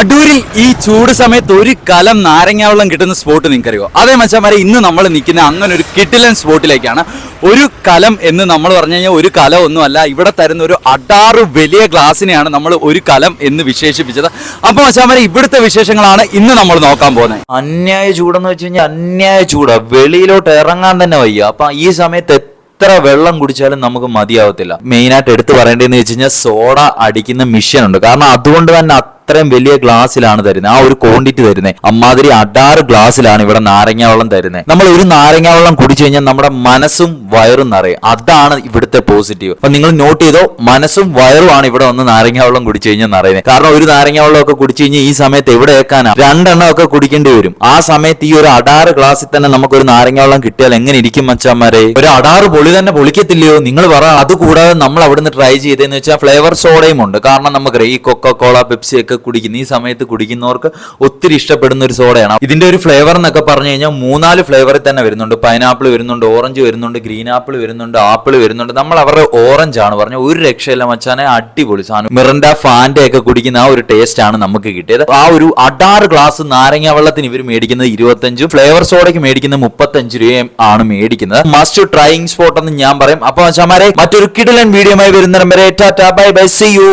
അടൂരിൽ ഈ ചൂട് സമയത്ത് ഒരു കലം നാരങ്ങാവെള്ളം കിട്ടുന്ന സ്പോട്ട് നിങ്ങൾക്കറിയോ? അതേ മച്ചാമാരെ ഇന്ന് നമ്മൾ നിൽക്കുന്ന അങ്ങനെ ഒരു കിട്ടിലൻ സ്പോട്ടിലേക്കാണ് ഒരു കലം എന്ന് നമ്മൾ പറഞ്ഞു കഴിഞ്ഞാൽ ഒരു കലം ഒന്നുമല്ല ഇവിടെ തരുന്ന ഒരു അടാറ് വലിയ ഗ്ലാസിനെയാണ് നമ്മൾ ഒരു കലം എന്ന് വിശേഷിപ്പിച്ചത്. അപ്പോൾ മച്ചാമാരെ ഇവിടുത്തെ വിശേഷങ്ങളാണ് ഇന്ന് നമ്മൾ നോക്കാൻ പോകുന്നത്. അന്യായ ചൂടെന്ന് വെച്ച് കഴിഞ്ഞാൽ അന്യായ ചൂടാ. വെളിയിലോട്ട് ഇറങ്ങാൻ തന്നെ വയ്യ. അപ്പൊ ഈ സമയത്ത് എത്ര വെള്ളം കുടിച്ചാലും നമുക്ക് മതിയാവത്തില്ല. മെയിനായിട്ട് എടുത്തു പറയേണ്ടതെന്ന് വെച്ച് കഴിഞ്ഞാൽ സോഡ അടിക്കുന്ന മിഷ്യൻ ഉണ്ട്. കാരണം അതുകൊണ്ട് തന്നെ അത്രയും വലിയ ഗ്ലാസ്സിലാണ് തരുന്നത്. ആ ഒരു ക്വാണ്ടിറ്റി തരുന്നത് അമ്മാതിരി അടാറ് ഗ്ലാസ്സിലാണ് ഇവിടെ നാരങ്ങ വെള്ളം തരുന്നത് നമ്മൾ ഒരു നാരങ്ങ വെള്ളം കുടിച്ചു കഴിഞ്ഞാൽ നമ്മുടെ മനസ്സും വയറും നിറയും. അതാണ് ഇവിടുത്തെ പോസിറ്റീവ് അപ്പൊ നിങ്ങൾ നോട്ട് ചെയ്തോ മനസ്സും വയറുമാണ് ഇവിടെ വന്ന് നാരങ്ങ വെള്ളം കുടിച്ചു കഴിഞ്ഞാൽ നിറയുന്നത് കാരണം ഒരു നാരങ്ങ വെള്ളം ഒക്കെ കുടിച്ചു കഴിഞ്ഞാൽ ഈ സമയത്ത് എവിടെ ഏക്കാനാ രണ്ടെണ്ണം ഒക്കെ കുടിക്കേണ്ടി വരും. ആ സമയത്ത് ഈ ഒരു അടാറ് ഗ്ലാസ്സിൽ തന്നെ നമുക്ക് ഒരു നാരങ്ങ വെള്ളം കിട്ടിയാൽ എങ്ങനെ ഇരിക്കും മച്ചാമാരെ ഒരു അടാറ് പൊളി തന്നെ പൊളിക്കത്തില്ലയോ? നിങ്ങൾ പറ അത് കൂടാതെ നമ്മൾ അവിടുന്ന് ട്രൈ ചെയ്തതെന്ന് വെച്ചാൽ ഫ്ലേവർ സോഡയും ഉണ്ട്. കാരണം നമുക്ക് ഈ കൊക്ക കോള പെപ്സി ഒക്കെ കുടിക്കുന്ന ഈ സമയത്ത് കുടിക്കുന്നവർക്ക് ഒത്തിരി ഇഷ്ടപ്പെടുന്ന ഒരു സോഡയാണ്. ഇതിന്റെ ഒരു ഫ്ലേവർ എന്നൊക്കെ പറഞ്ഞു കഴിഞ്ഞാൽ മൂന്നാൽ ഫ്ലേവറിൽ തന്നെ വരുന്നുണ്ട്. പൈനാപ്പിൾ വരുന്നുണ്ട് ഓറഞ്ച് വരുന്നുണ്ട് ഗ്രീൻ ആപ്പിൾ വരുന്നുണ്ട് ആപ്പിൾ വരുന്നുണ്ട്. നമ്മൾ അവരുടെ ഓറഞ്ച് ആണ് പറഞ്ഞ ഒരു രക്ഷയില്ല മച്ചാനെ അടിപൊളി സാധനം. മിറണ്ട ഫാന്റെ ഒക്കെ കുടിക്കുന്ന ആ ഒരു ടേസ്റ്റ് ആണ് നമുക്ക് കിട്ടിയത്. ആ ഒരു അടാറ് ഗ്ലാസ് നാരങ്ങ വെള്ളത്തിന് ഇവർ മേടിക്കുന്നത് ഇരുപത്തഞ്ചും ഫ്ലേവർ സോഡയ്ക്ക് മേടിക്കുന്നത് മുപ്പത്തഞ്ച് രൂപയും ആണ് മേടിക്കുന്നത്. മസ്റ്റ് ട്രൈയിങ് സ്പോട്ട് എന്ന് ഞാൻ പറയും. അപ്പൊ മച്ചാമാരെ മറ്റൊരു കിടിലൻ വീഡിയോ വരുന്നിടം വരെ. Bye bye C U